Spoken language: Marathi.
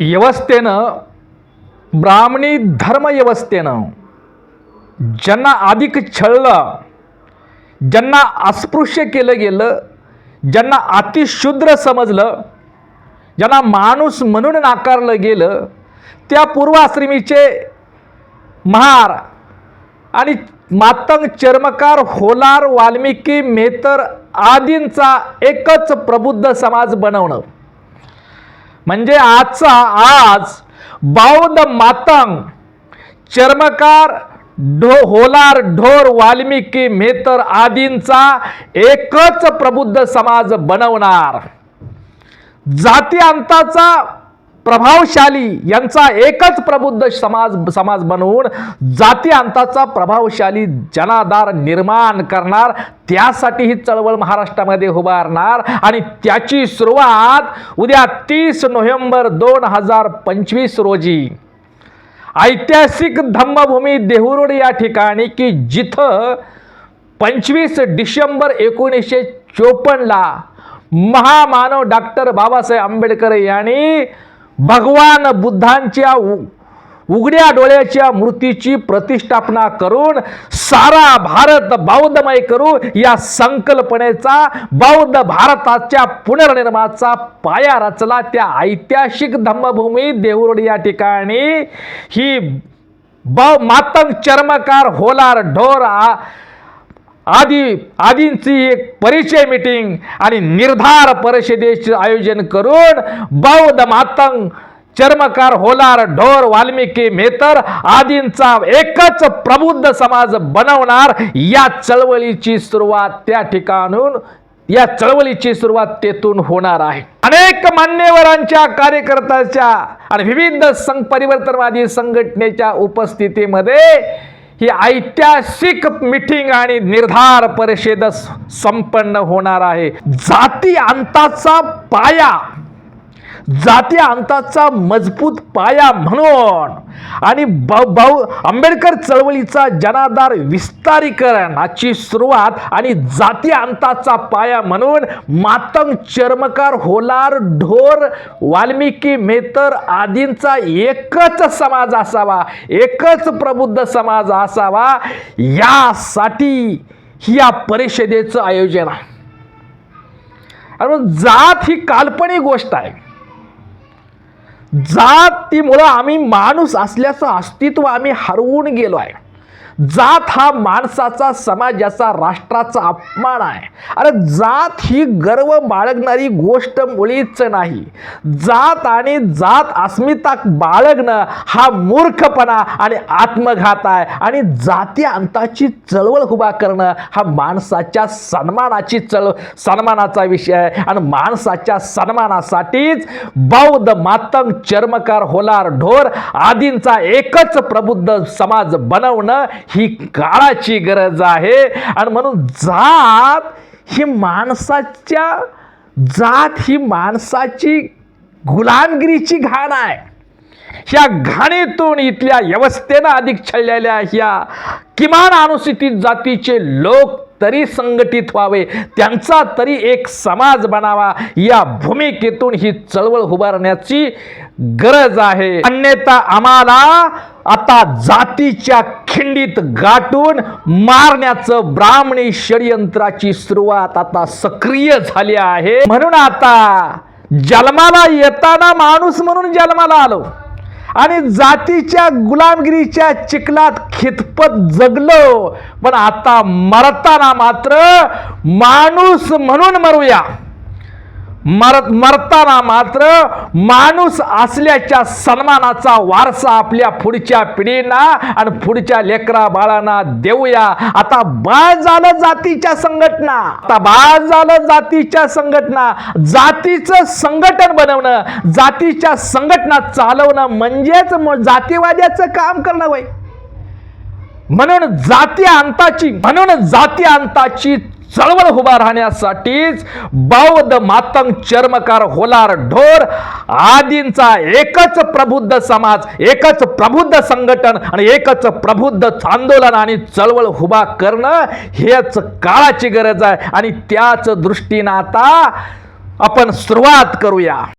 व्यवस्थेनं ब्राह्मणी धर्मव्यवस्थेनं ज्यांना अधिक छळलं ज्यांना अस्पृश्य केलं गेलं ज्यांना अतिशूद्र समजलं ज्यांना माणूस म्हणून नाकारलं गेलं त्या पूर्वाश्रमीचे महार आणि मातंग चर्मकार होलार वाल्मिकी मेतर आदींचा एकच प्रबुद्ध समाज बनवणं. म्हणजे आजचा आज बौद्ध मातंग चर्मकार ढो होलार ढोर वाल्मिकी मेतर आदींचा एकच प्रबुद्ध समाज बनवणार. जाती अंताचा प्रभावशाली यांचा एकच प्रबुद्ध समाज समाज बनवून जाती अंताचा प्रभावशाली जनाधार निर्माण करणार. त्यासाठी ही चळवळ महाराष्ट्रामध्ये उभारणार. आणि त्याची सुरुवात उद्या तीस नोव्हेंबर दोन हजार पंचवीस रोजी ऐतिहासिक धम्मभूमी देहुरोड या ठिकाणी की जिथं पंचवीस डिसेंबर एकोणीसशे चोपन्नला महामानव डॉक्टर बाबासाहेब आंबेडकर यांनी भगवान बुद्धांच्या उघड्या डोळ्याच्या मूर्तीची प्रतिष्ठापना करून सारा भारत बौद्धमय करू या संकल्पनेचा बौद्ध भारताच्या पुनर्निर्माणाचा पाया रचला त्या ऐतिहासिक धम्मभूमी देऊरोड या ठिकाणी. ही ब मातंग चर्मकार होलार ढोर आ- आदी आदींची एक परिचय मिटिंग आणि निर्धार परिषदेचे आयोजन करून बौद्ध मातंग चर्मकार होलार ढोर वाल्मिकी मेतर आदींचा एकच प्रबुद्ध समाज बनवणार या चळवळीची सुरुवात त्या ठिकाणून या चळवळीची सुरुवात तेथून होणार आहे. अनेक मान्यवरांच्या कार्यकर्त्याच्या आणि विविध संघ परिवर्तनवादी संघटनेच्या उपस्थितीमध्ये ही ऐतिहासिक मिटिंग आणि निर्धार परिषद संपन्न होणार आहे. जाती अंताचा पाया जाती अंताचा मजबूत पाया म्हणून. आणि भाऊ भाऊ आंबेडकर चळवळीचा जनाधार विस्तारीकरणाची सुरुवात आणि जाती अंताचा पाया म्हणून मातंग चर्मकार होलार ढोर वाल्मिकी मेतर आदींचा एकच समाज असावा एकच प्रबुद्ध समाज असावा. यासाठी या परिषदेचं आयोजन आहे. जात ही काल्पनिक गोष्ट आहे. जात ती मुळं आम्ही माणूस असल्याचं अस्तित्व आम्ही हरवून गेलो आहे. जात हा माणसाचा समाजाचा राष्ट्राचा अपमान आहे. अरे जात ही गर्व बाळगणारी गोष्ट मुळीच नाही. जात आणि जात अस्मिता बाळगणं हा मूर्खपणा आणि आत्मघात आहे. आणि जाती अंताची चळवळ उभा करणं हा माणसाच्या सन्मानाची चळ सन्मानाचा विषय आहे. आणि माणसाच्या सन्मानासाठीच बौद्ध मातंग चर्मकार होलार ढोर आदींचा एकच प्रबुद्ध समाज बनवणं ही काळाची गरज आहे. आणि म्हणून जात ही माणसाच्या जात ही माणसाची गुलामगिरीची घाण आहे. ह्या घाणीतून इथल्या व्यवस्थेनं अधिक छळलेल्या ह्या किमान अनुसूचित जातीचे लोक तरी संघटित व्हावे. त्यांचा तरी एक समाज बनावा. या भूमिकेतून ही चळवळ उभारण्याची गरज आहे. अन्यथा आम्हाला आता जातीच्या खिंडीत गाठून मारण्याचं ब्राह्मणी षडयंत्राची सुरुवात आता सक्रिय झाली आहे. म्हणून आता जन्माला येताना माणूस म्हणून जन्माला आलो. आणि जातीच्या गुलामगिरीच्या चिखलात खितपत जगलो. पण आता मरताना मात्र माणूस म्हणून मरूया. मरत मरताना मात्र माणूस असल्याच्या सन्मानाचा वारसा आपल्या पुढच्या पिढींना आणि पुढच्या लेकरा बाळांना देऊया. आता बाळ झालं जातीच्या संघटना. आता बाळ झालं जातीच्या संघटना. जातीचं संघटन बनवणं जातीच्या संघटना चालवणं म्हणजेच जातीवाद्याचं काम करणं वय म्हणून जाती अंताची म्हणून जाती अंताची चळवळ उभा राहण्यासाठीच बौद्ध मातंग चर्मकार होलार ढोर आदींचा एकच प्रबुद्ध समाज एकच प्रबुद्ध संघटन आणि एकच प्रबुद्ध आंदोलन आणि चळवळ उभा करणं हेच काळाची गरज आहे. आणि त्याच दृष्टीनं आता आपण सुरुवात करूया.